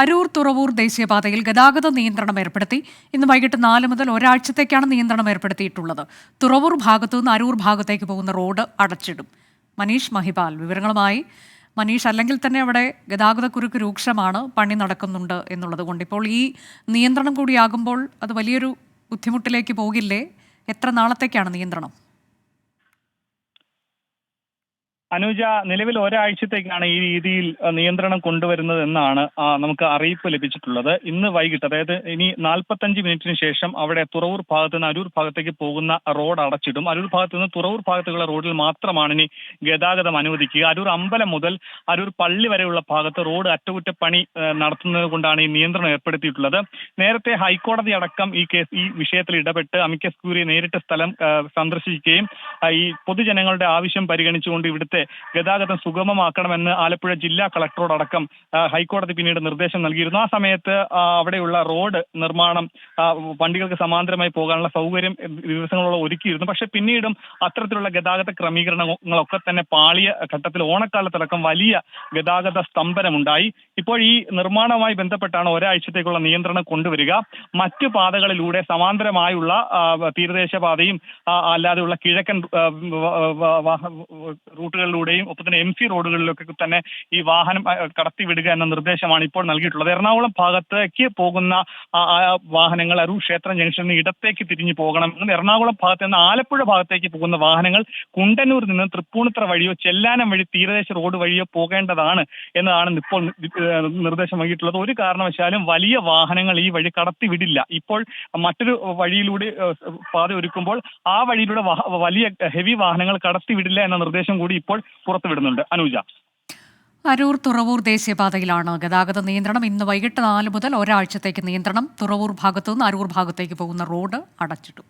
അരൂർ തുറവൂർ ദേശീയപാതയിൽ ഗതാഗത നിയന്ത്രണം ഏർപ്പെടുത്തി. ഇന്ന് വൈകിട്ട് നാല് മുതൽ ഒരാഴ്ചത്തേക്കാണ് നിയന്ത്രണം ഏർപ്പെടുത്തിയിട്ടുള്ളത്. തുറവൂർ ഭാഗത്തു നിന്ന് അരൂർ ഭാഗത്തേക്ക് പോകുന്ന റോഡ് അടച്ചിടും. മനീഷ് മഹിപാൽ വിവരങ്ങളുമായി. മനീഷ് അല്ലെങ്കിൽ തന്നെ അവിടെ ഗതാഗതക്കുരുക്ക് രൂക്ഷമാണ് പണി നടക്കുന്നുണ്ട് എന്നുള്ളത് കൊണ്ട് ഇപ്പോൾ ഈ നിയന്ത്രണം കൂടിയാകുമ്പോൾ അത് വലിയൊരു ബുദ്ധിമുട്ടിലേക്ക് പോകില്ലേ? എത്ര നാളത്തേക്കാണ് നിയന്ത്രണം? അനുജ നിലവിൽ ഒരാഴ്ചത്തേക്കാണ് ഈ രീതിയിൽ നിയന്ത്രണം കൊണ്ടുവരുന്നത് എന്നാണ് നമുക്ക് അറിയിപ്പ് ലഭിച്ചിട്ടുള്ളത്. ഇന്ന് വൈകിട്ട് അതായത് ഇനി നാൽപ്പത്തഞ്ച് മിനിറ്റിന് ശേഷം അവിടെ തുറവൂർ ഭാഗത്ത് നിന്ന് അരൂർ ഭാഗത്തേക്ക് പോകുന്ന റോഡ് അടച്ചിടും. അരൂർ ഭാഗത്ത് നിന്ന് തുറവൂർ ഭാഗത്തേക്കുള്ള റോഡിൽ മാത്രമാണ് ഇനി ഗതാഗതം അനുവദിക്കുക. അരൂർ അമ്പലം മുതൽ അരൂർ പള്ളി വരെയുള്ള ഭാഗത്ത് റോഡ് അറ്റകുറ്റപ്പണി നടത്തുന്നത് കൊണ്ടാണ് ഈ നിയന്ത്രണം ഏർപ്പെടുത്തിയിട്ടുള്ളത്. നേരത്തെ ഹൈക്കോടതി അടക്കം ഈ കേസ് ഈ വിഷയത്തിൽ ഇടപെട്ട് അമിക്കസ് ക്യൂറി നേരിട്ട് സ്ഥലം സന്ദർശിക്കുകയും ഈ പൊതുജനങ്ങളുടെ ആവശ്യം പരിഗണിച്ചുകൊണ്ട് ഇവിടുത്തെ ഗതാഗതം സുഗമമാക്കണമെന്ന് ആലപ്പുഴ ജില്ലാ കളക്ടറോടക്കം ഹൈക്കോടതി പിന്നീട് നിർദ്ദേശം നൽകിയിരുന്നു. ആ സമയത്ത് അവിടെയുള്ള റോഡ് നിർമ്മാണം വണ്ടികൾക്ക് സമാന്തരമായി പോകാനുള്ള സൗകര്യം ദിവസങ്ങളോളം ഒരുക്കിയിരുന്നു. പക്ഷെ പിന്നീടും അത്തരത്തിലുള്ള ഗതാഗത ക്രമീകരണങ്ങളൊക്കെ തന്നെ പാളിയ ഘട്ടത്തിൽ ഓണക്കാലത്തടക്കം വലിയ ഗതാഗത സ്തംഭനമുണ്ടായി. ഇപ്പോൾ ഈ നിർമ്മാണവുമായി ബന്ധപ്പെട്ടാണ് ഒരാഴ്ചത്തേക്കുള്ള നിയന്ത്രണം കൊണ്ടുവരിക. മറ്റു പാതകളിലൂടെ സമാന്തരമായുള്ള തീരദേശ പാതയും അല്ലാതെയുള്ള കിഴക്കൻ ആ, റൂട്ടുകളിലൂടെയും ഒപ്പം തന്നെ എം സി റോഡുകളിലൊക്കെ തന്നെ ഈ വാഹനം കടത്തിവിടുക എന്ന നിർദ്ദേശമാണ് ഇപ്പോൾ നൽകിയിട്ടുള്ളത്. എറണാകുളം ഭാഗത്തേക്ക് പോകുന്ന വാഹനങ്ങൾ അരൂർ ക്ഷേത്രം ജംഗ്ഷനിൽ നിന്ന് ഇടത്തേക്ക് തിരിഞ്ഞു പോകണമെന്നും എറണാകുളം ഭാഗത്ത് നിന്ന് ആലപ്പുഴ ഭാഗത്തേക്ക് പോകുന്ന വാഹനങ്ങൾ കുണ്ടന്നൂർ നിന്ന് തൃപ്പൂണിത്തറ വഴിയോ ചെല്ലാനം വഴി തീരദേശ റോഡ് വഴിയോ പോകേണ്ടതാണ് എന്നതാണ് ഇപ്പോൾ നിർദ്ദേശം നൽകിയിട്ടുള്ളത്. ഒരു കാരണവശാലും വലിയ വാഹനങ്ങൾ ഈ വഴി കടത്തിവിടില്ല. ഇപ്പോൾ മറ്റൊരു വഴിയിലൂടെ പാത ഒരുക്കുമ്പോൾ ആ വഴിയിലൂടെ വലിയ ഹെവി വാഹനങ്ങൾ കടത്തിവിടില്ല എന്ന നിർദ്ദേശം കൂടി ഇപ്പോൾ പുറത്തുവിടുന്നുണ്ട്. അനുജ. അരൂർ തുറവൂർ ദേശീയപാതയിലാണ് ഗതാഗത നിയന്ത്രണം. ഇന്ന് വൈകിട്ട് നാല് മുതൽ ഒരാഴ്ചത്തേക്ക് നിയന്ത്രണം. തുറവൂർ ഭാഗത്തുനിന്ന് അരൂർ ഭാഗത്തേക്ക് പോകുന്ന റോഡ് അടച്ചിട്ടു.